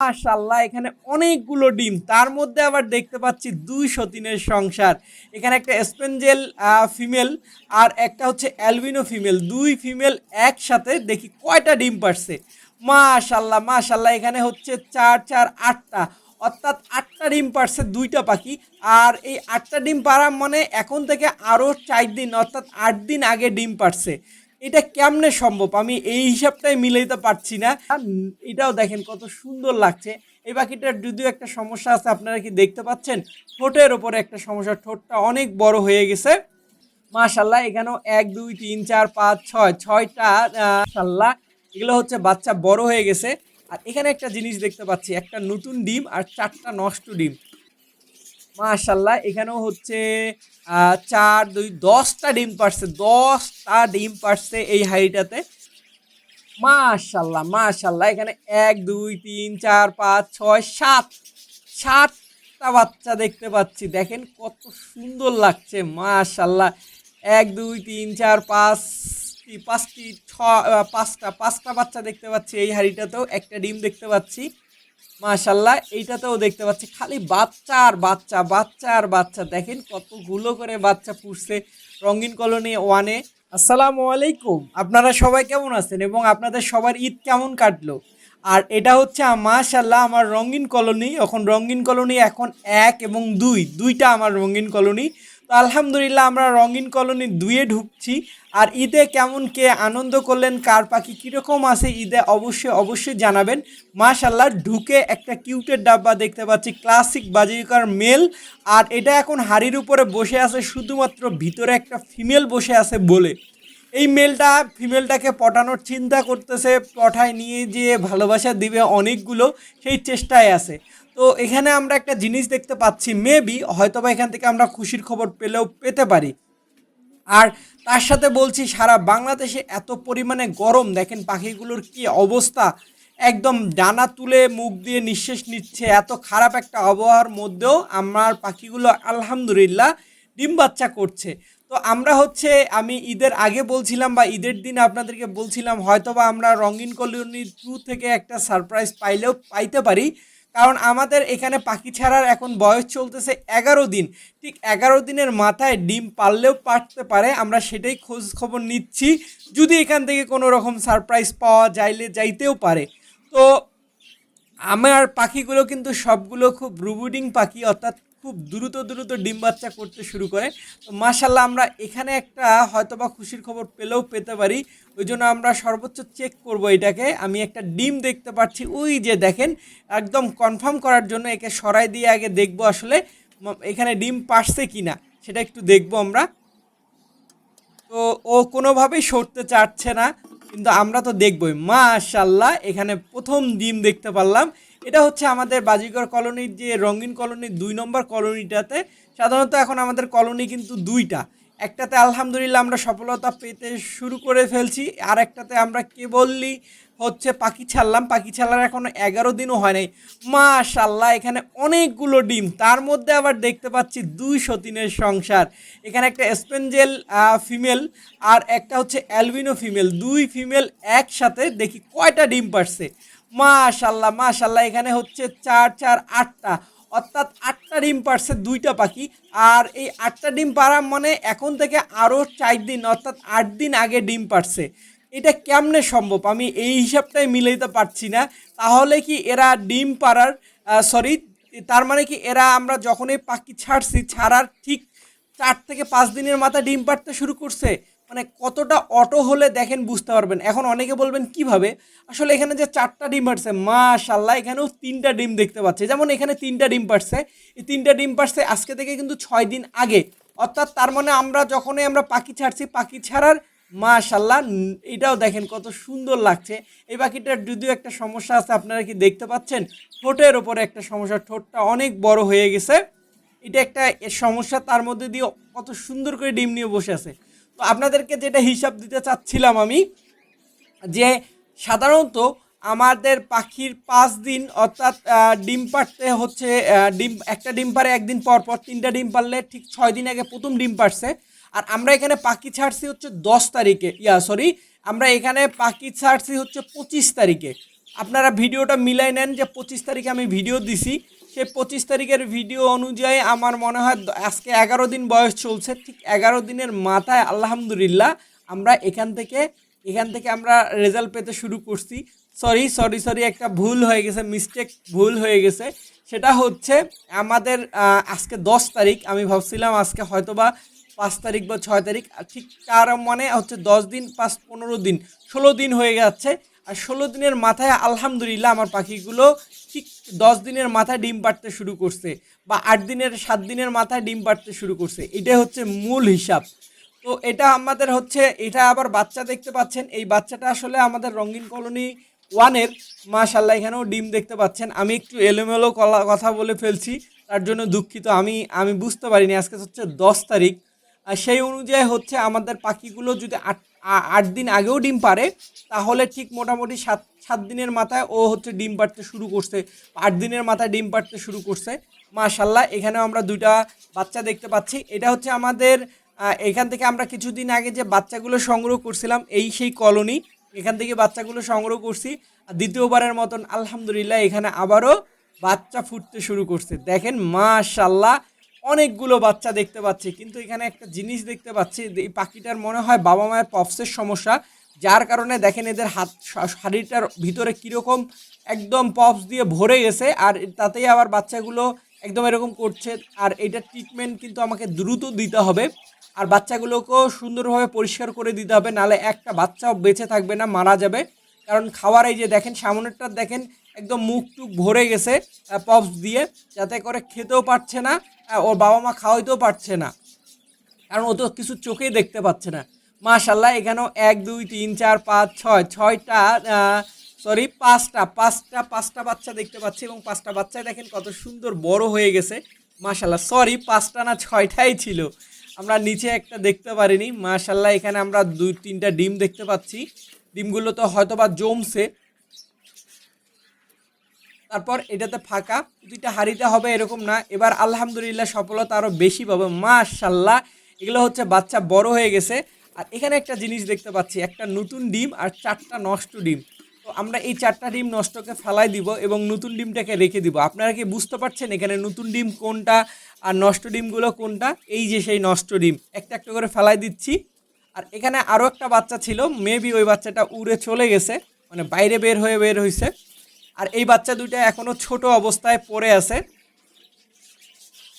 মাশাল্লাহ এখানে অনেকগুলো ডিম। তার মধ্যে আবার দেখতে পাচ্ছি দুই তিনের সংসার। এখানে একটা স্পেঞ্জেল ফিমেল আর একটা হচ্ছে অ্যালবিনো ফিমেল। দুই ফিমেল একসাথে দেখি কয়টা ডিম পারছে। মাশাল্লাহ মাশাল্লাহ এখানে হচ্ছে চার চার, আটটা। অর্থাৎ আটটা ডিম পারছে দুইটা পাখি। আর এই আটটা ডিম পারা মানে এখন থেকে আরও চার দিন, অর্থাৎ আট দিন আগে ডিম পারছে। এটা কেমনে সম্ভব? আমি এই হিসাবটাই মিলাইতে পারছি না। এটাও দেখেন কত সুন্দর লাগছে। এই পাখিটার যদিও একটা সমস্যা আছে, আপনারা কি দেখতে পাচ্ছেন? ঠোঁটের ওপরে একটা সমস্যা। ঠোঁটটা অনেক বড় হয়ে গেছে। মাশাল্লাহ এখানেও এক, দুই, তিন, চার, পাঁচ, ছয়, ছয়টা মাশাল্লাহ এগুলো হচ্ছে বাচ্চা বড় হয়ে গেছে। আর এখানে একটা জিনিস দেখতে পাচ্ছি, একটা নতুন ডিম আর চারটা নষ্ট ডিম। মাশাল্লাহ এখানেও হচ্ছে চার, দুই, দশটা ডিম পারছে, দশটা ডিম পারছে এই হাইটাতে মাশাল্লাহ মাশাল্লাহ এখানে এক, দুই, তিন, চার, পাঁচ, ছয়, সাত, সাতটা বাচ্চা দেখতে পাচ্ছি। দেখেন কত সুন্দর লাগছে মাশাল্লাহ এক, দুই, তিন, চার পাঁচটি পাঁচটি, ছ পাঁচটা পাঁচটা বাচ্চা দেখতে পাচ্ছি এই হাড়িটাতেও, একটা ডিম দেখতে পাচ্ছি। মাশাল্লাহ এইটাতেও দেখতে পাচ্ছি খালি বাচ্চা আর বাচ্চা বাচ্চা আর বাচ্চা। দেখেন কতগুলো করে বাচ্চা পুষছে রঙিন কলোনি ওয়ানে। আসসালামু আলাইকুম। আপনারা সবাই কেমন আছেন এবং আপনাদের সবার ঈদ কেমন কাটলো? আর এটা হচ্ছে মাশাল্লাহ আমার রঙিন কলোনি। এখন রঙিন কলোনি এখন এক এবং দুই। দুইটা আমার রঙিন কলোনি। তো আলহামদুলিল্লাহ আমরা রঙিন কলোনি দুয়ে ঢুকছি। আর ঈদে কেমন কে আনন্দ করলেন, কার পাখি কীরকম আছে, ঈদে অবশ্যই অবশ্যই জানাবেন। মাশাল্লাহ ঢুকে একটা কিউটের ডাব্বা দেখতে পাচ্ছি, ক্লাসিক বাজিকার মেল। আর এটা এখন হাড়ির উপরে বসে আছে, শুধুমাত্র ভিতরে একটা ফিমেল বসে আছে বলে। এই মেলটা ফিমেলটাকে পটানোর চিন্তা করতেছে, পঠায় নিয়ে যেয়ে ভালোবাসা দিবে অনেকগুলো, সেই চেষ্টায় আছে। তো এখানে আমরা একটা জিনিস দেখতে পাচ্ছি মেবি হয়তোবা এখান থেকে আমরা খুশির খবর পেলেও পেতে পারি। আর তার সাথে বলছি, সারা বাংলাদেশে এত পরিমাণে গরম, দেখেন পাখিগুলোর কি অবস্থা। একদম ডানা তুলে মুখ দিয়ে নিঃশ্বাস নিচ্ছে, এত খারাপ একটা আবহাওয়ার মধ্যেও আমার পাখিগুলো আলহামদুলিল্লাহ ডিম বাচ্চা করছে। তো আমরা হচ্ছে, আমি ঈদের আগে বলছিলাম বা ঈদের দিন আপনাদেরকে বলছিলাম, হয়তোবা আমরা রঙিন কলোনি টু থেকে একটা সারপ্রাইজ পাইলেও পাইতে পারি। কারণ আমাদের এখানে পাখি ছাড়ার এখন বয়স চলতেছে এগারো দিন। ঠিক এগারো দিনের মাথায় ডিম পারলেও পারতে পারে, আমরা সেটাই খোঁজ খবর নিচ্ছি। যদি এখান থেকে কোনো রকম সারপ্রাইজ পাওয়া যাইলে যাইতেও পারে। তো আমার পাখিগুলো কিন্তু সবগুলো খুব রুবুডিং পাখি, অর্থাৎ খুব দ্রুত দ্রুত ডিম বাচ্চা করতে শুরু করে। তো মাশাল্লাহ আমরা এখানে একটা হয়তোবা খুশির খবর পেলেও পেতে পারি। ওই জন্য আমরা সর্বোচ্চ চেক করব এটাকে। আমি একটা ডিম দেখতে পাচ্ছি। ওই যে দেখেন, একদম কনফার্ম করার জন্য একে সরাই দিয়ে আগে দেখব আসলে এখানে ডিম পারছে কি না সেটা একটু দেখব আমরা। তো ও কোনোভাবেই সরতে চাচ্ছে না, কিন্তু আমরা তো দেখবই। মাশাল্লাহ এখানে প্রথম ডিম দেখতে পারলাম। এটা হচ্ছে আমাদের বাজিগর কলোনির যে রঙিন কলোনির দুই নম্বর কলোনিটাতে। সাধারণত এখন আমাদের কলোনি কিন্তু দুইটা। একটাতে আলহামদুলিল্লাহ আমরা সফলতা পেতে শুরু করে ফেলছি আর একটাতে আমরা কেবলই হচ্ছে পাখি ছাড়লাম। পাখি ছাড়ার এখনও এগারো দিনও হয় নাই। মাশাল্লাহ এখানে অনেকগুলো ডিম। তার মধ্যে আবার দেখতে পাচ্ছি দুই তিনের সংসার। এখানে একটা স্পেঞ্জেল ফিমেল আর একটা হচ্ছে অ্যালবিনো ফিমেল। দুই ফিমেল একসাথে দেখি কয়টা ডিম পারছে মাশাল্লাহ মাশাল্লাহ, এখানে হচ্ছে চার চার, আটটা। অর্থাৎ আটটা ডিম পারছে দুইটা পাখি। আর এই আটটা ডিম পারা মানে এখন থেকে আরও চার দিন, অর্থাৎ আট দিন আগে ডিম পারছে এটা কেমনে সম্ভব? আমি এই হিসাবটাই মিলাইতে পারছি না। তাহলে কি এরা ডিম পাড়ার সরি তার মানে কি এরা আমরা যখনই পাখি ছাড়ছি, ছাড়ার ঠিক চার থেকে পাঁচ দিনের মাথা ডিম পাড়তে শুরু করছে? মানে কতটা অটো হলে দেখেন বুঝতে পারবেন। এখন অনেকে বলবেন, কীভাবে? আসলে এখানে যে চারটা ডিম পারছে মাশাল্লাহ এখানেও তিনটা ডিম দেখতে পাচ্ছে। যেমন এখানে তিনটা ডিম পারছে, এই তিনটা ডিম পারছে আজকে থেকে কিন্তু ছয় দিন আগে। অর্থাৎ তার মানে আমরা যখনই আমরা পাখি ছাড়ছি, পাখি ছাড়ার মাশাল্লাহ এটাও দেখেন কত সুন্দর লাগছে। এই পাখিটার যদিও একটা সমস্যা আছে, আপনারা কি দেখতে পাচ্ছেন? ঠোঁটের ওপরে একটা সমস্যা, ঠোঁটটা অনেক বড় হয়ে গেছে। এটা একটা সমস্যা, তার মধ্যে দিয়ে কত সুন্দর করে ডিম নিয়ে বসে আছে। তো আপনাদেরকে যেটা হিসাব দিতে চাচ্ছিলাম আমি, যে সাধারণত আমাদের পাখির পাঁচ দিন অর্থাৎ ডিম পারতে হচ্ছে ডিম, একটা ডিম পারে একদিন পর পর তিনটা ডিম পারলে ঠিক ছয় দিন আগে প্রথম ডিম পারছে আর আমরা এখানে পাখি ছাড়ছি হচ্ছে দশ তারিখে, ইয়া সরি আমরা এখানে পাখি ছাড়ছি হচ্ছে পঁচিশ তারিখে। আপনারা ভিডিওটা মিলাই নেন যে পঁচিশ তারিখে আমি ভিডিও দিছি। সেই পঁচিশ তারিখের ভিডিও অনুযায়ী আমার মনে হয় আজকে এগারো দিন বয়স চলছে, ঠিক এগারো দিনের মাথায় আলহামদুলিল্লাহ আমরা এখান থেকে এখান থেকে আমরা রেজাল্ট পেতে শুরু করছি। সরি সরি সরি একটা ভুল হয়ে গেছে মিস্টেক ভুল হয়ে গেছে। সেটা হচ্ছে আমাদের আজকে দশ তারিখ, আমি ভাবছিলাম আজকে হয়তোবা পাঁচ তারিখ বা ছয় তারিখ ঠিক তার মানে হচ্ছে দশ দিন পাঁচ পনেরো দিন, ষোলো দিন হয়ে যাচ্ছে। ষোলো দিনের মাথায় আলহামদুলিল্লাহ আমার পাখিগুলো ঠিক দশ দিনের মাথায় ডিম পাড়তে শুরু করছে বা আট দিনের, সাত দিনের মাথায় ডিম পাড়তে শুরু করছে। এটাই হচ্ছে মূল হিসাব। তো এটা আমাদের হচ্ছে, এটা আবার বাচ্চা দেখতে পাচ্ছেন। এই বাচ্চাটা আসলে আমাদের রঙিন কলোনি ওয়ানের মাশাল্লাহ এখানেও ডিম দেখতে পাচ্ছেন। আমি একটু এলোমেলো কথা বলে ফেলছি, তার জন্য দুঃখিত। আমি আমি বুঝতে পারিনি, আজকে হচ্ছে দশ তারিখ। সেই অনুযায়ী হচ্ছে আমাদের পাখিগুলো যদি আট আট দিন আগেও ডিম পারে, তাহলে ঠিক মোটামুটি সাত সাত দিনের মাথায় ও হচ্ছে ডিম পাড়তে শুরু করছে। আট দিনের মাথায় ডিম পাড়তে শুরু করছে। মাশাল্লাহ এখানেও আমরা দুইটা বাচ্চা দেখতে পাচ্ছি। এটা হচ্ছে আমাদের এখান থেকে আমরা কিছুদিন আগে যে বাচ্চাগুলো সংগ্রহ করছিলাম, এই সেই কলোনি, এখান থেকে বাচ্চাগুলো সংগ্রহ করছি। দ্বিতীয়বারের মতন আলহামদুলিল্লাহ, এখানে আবারও বাচ্চা ফুটতে শুরু করছে। দেখেন মাশাল্লাহ অনেকগুলো বাচ্চা দেখতে পাচ্ছি, কিন্তু এখানে একটা জিনিস দেখতে পাচ্ছি এই পাখিটার মনে হয় বাবা মায়ের পপসের সমস্যা, যার কারণে দেখেন এদের হাত শাড়িটার ভিতরে কীরকম একদম পপস দিয়ে ভরে গেছে, আর তাতেই আবার বাচ্চাগুলো একদম এরকম করছে, আর এটার ট্রিটমেন্ট কিন্তু আমাকে দ্রুত দিতে হবে, আর বাচ্চাগুলোকেও সুন্দরভাবে পরিষ্কার করে দিতে হবে, নালে একটা বাচ্চাও বেঁচে থাকবে না, মারা যাবে, কারণ খাওয়ার এই যে দেখেন, সামনেরটা দেখেন একদম মুখ টুক ভরে গেছে পপস দিয়ে, যাতে করে খেতেও পারছে না ওর বাবা মা খাওয়াইতেও পারছে না। কারণ ও তো কিছু চোখেই দেখতে পাচ্ছে না। মাশাল্লাহ এখানেও এক, দুই, তিন, চার, পাঁচ, ছয়, ছয়টা সরি পাঁচটা পাঁচটা পাঁচটা বাচ্চা দেখতে পাচ্ছি এবং পাঁচটা বাচ্চায় দেখেন কত সুন্দর বড় হয়ে গেছে। মাশাল্লাহ সরি পাঁচটা না ছয়টাই ছিল। আমরা নিচে একটা দেখতে পারিনি। মাশাল্লাহ এখানে আমরা দুই, তিনটা ডিম দেখতে পাচ্ছি। ডিমগুলো তো হয়তো বা জমছে তারপর এটাতে ফাঁকা। দুইটা হারিতে হবে এরকম না। এবার আলহামদুলিল্লাহ সফলতা আরও বেশি পাবে। মাশাল্লাহ এগুলো হচ্ছে বাচ্চা বড় হয়ে গেছে। আর এখানে একটা জিনিস দেখতে পাচ্ছি, একটা নতুন ডিম আর চারটা নষ্ট ডিম। তো আমরা এই চারটা ডিম নষ্টকে ফেলাই দিব এবং নতুন ডিমটাকে রেখে দিব। আপনারা কি বুঝতে পারছেন এখানে নতুন ডিম কোনটা আর নষ্ট ডিমগুলো কোনটা? এই যে সেই নষ্ট ডিম। একটা একটা করে ফেলাই দিচ্ছি। আর এখানে আরও একটা বাচ্চা ছিল। মেবি ওই বাচ্চাটা উড়ে চলে গেছে। মানে বাইরে বের হয়ে বের হয়েছে আর এই বাচ্চা দুইটা এখনও ছোট অবস্থায় পড়ে আছে।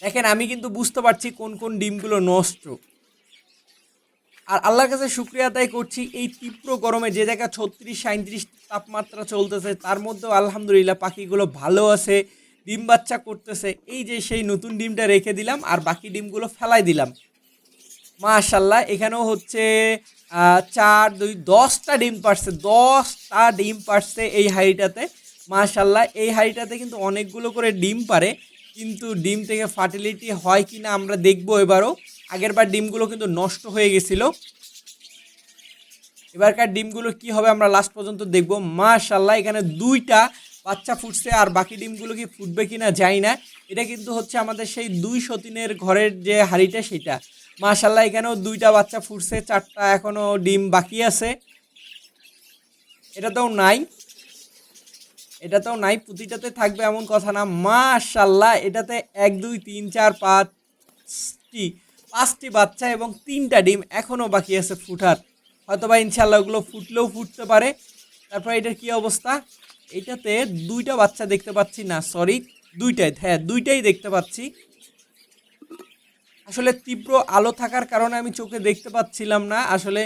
দেখেন, আমি কিন্তু বুঝতে পারছি কোন কোন ডিমগুলো নষ্ট। আর আল্লাহর কাছে শুক্রিয়া আদায় করছি, এই তীব্র গরমে যে জায়গায় ছত্রিশ সাঁত্রিশ তাপমাত্রা চলতেছে, তার মধ্যেও আলহামদুলিল্লাহ পাখিগুলো ভালো আছে, ডিম বাচ্চা করতেছে। এই যে সেই নতুন ডিমটা রেখে দিলাম, আর বাকি ডিমগুলো ফেলাই দিলাম। মাশাল্লাহ এখানেও হচ্ছে চার, দুই, দশটা ডিম পারছে দশটা ডিম পারছে এই হাঁড়িটাতে। মাশাল্লাহ এই হাঁড়িটাতে কিন্তু অনেকগুলো করে ডিম পারে, কিন্তু ডিম থেকে ফার্টিলিটি হয় কি না আমরা দেখব এবারও। আগেরবার ডিমগুলো কিন্তু নষ্ট হয়ে গেছিল। এবারকার ডিমগুলো কি হবে আমরা লাস্ট পর্যন্ত দেখব। মাশাল্লাহ এখানে দুইটা বাচ্চা ফুটছে, আর বাকি ডিমগুলো কি ফুটবে কি না জানি না। এটা কিন্তু হচ্ছে আমাদের সেই দুই সতিনের ঘরের যে হাড়িটা সেটা। মাশাল্লাহ এখানেও দুইটা বাচ্চা ফুটছে, চারটা এখনও ডিম বাকি আছে। এটাতেও নাই। এটাতেও নাই, প্রতিটাতে থাকবে এমন কথা না। মাশাল্লাহ এটাতে এক, দুই, তিন, চার পাঁচটি পাঁচটি বাচ্চা এবং তিনটা ডিম এখনও বাকি আছে ফুটার। হয়তো বা ইনশাল্লাহ ওগুলো ফুটলেও ফুটতে পারে। তারপর এটার কি অবস্থা? এটাতে দুইটা বাচ্চা দেখতে পাচ্ছি না সরি দুইটাই হ্যাঁ দুইটাই দেখতে পাচ্ছি। আসলে তীব্র আলো থাকার কারণে আমি চোখে দেখতে পাচ্ছিলাম না। আসলে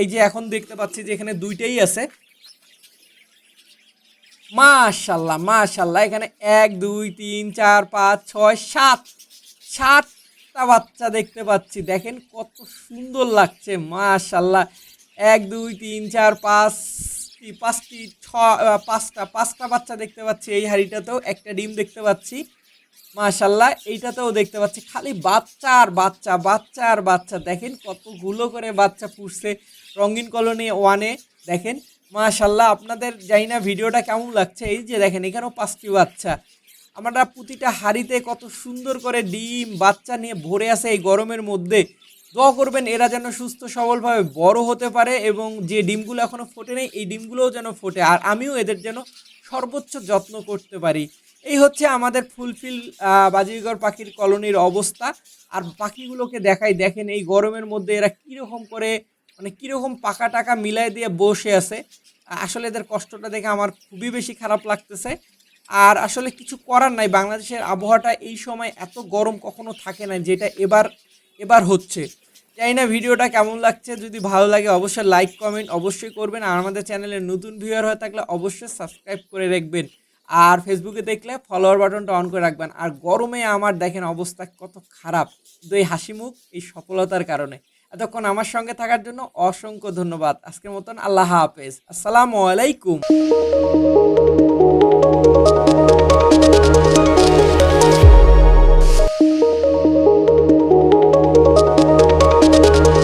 এই যে এখন দেখতে পাচ্ছি যে এখানে দুইটাই আছে। মাশাল্লাহ মাশাল্লাহ। এখানে এক, দুই, তিন, চার, পাঁচ, ছয়, সাত, সাতটা বাচ্চা দেখতে পাচ্ছি। দেখেন কত সুন্দর লাগছে, মাশাল্লাহ। এক, দুই, তিন, চার পাঁচটি পাঁচটি ছ পাঁচটা পাঁচটা বাচ্চা দেখতে পাচ্ছি এই হাড়িটাতেও। একটা ডিম দেখতে পাচ্ছি, মাশাল্লাহ। এইটাতেও দেখতে পাচ্ছি, খালি বাচ্চা আর বাচ্চা বাচ্চা আর বাচ্চা। দেখেন কতগুলো করে বাচ্চা পুষছে, রঙিন কলোনি ওয়ানে। দেখেন মাশাল্লাহ আপনাদের জানি না ভিডিওটা কেমন লাগছে। এই যে দেখেন, এখানেও পাঁচটি বাচ্চা। আমরা প্রতিটা হাড়িতে কত সুন্দর করে ডিম, বাচ্চা নিয়ে ভরে আছে এই গরমের মধ্যে। দোয়া করবেন, এরা যেন সুস্থ সবলভাবে বড় হতে পারে এবং যে ডিমগুলো এখনও ফোটে নেই, এই ডিমগুলোও যেন ফোটে। আর আমিও এদের যেন সর্বোচ্চ যত্ন করতে পারি। এই হচ্ছে আমাদের ফুলফিল বাজিগর পাখির কলোনির অবস্থা। আর পাখিগুলোকে দেখাই, দেখেন এই গরমের মধ্যে এরা কীরকম করে মানে কীরকম পাকা টাকা মিলাই দিয়ে বসে আছে, আসলে এদের কষ্টটা দেখে আমার খুবই বেশি খারাপ লাগতেছে। আর আসলে কিছু করার নাই, বাংলাদেশের আবহাওয়াটা এই সময় এত গরম কখনো থাকে না, যেটা এবার এবার হচ্ছে। জানি না ভিডিওটা কেমন লাগছে, যদি ভালো লাগে অবশ্যই লাইক, কমেন্ট অবশ্যই করবেন, আর আমাদের চ্যানেলে নতুন ভিউয়ার হয়ে থাকলে অবশ্যই সাবস্ক্রাইব করে রাখবেন। আর ফেসবুকে দেখলে ফলোয়ার বাটনটা অন করে রাখবেন। আর গরমে আমার দেখেন অবস্থা কত খারাপ, কিন্তু এই হাসি মুখ, এই সফলতার কারণে। এতক্ষণ আমার সঙ্গে থাকার জন্য অসংখ্য ধন্যবাদ। আজকের মতন আল্লাহ হাফেজ। আসসালামু আলাইকুম।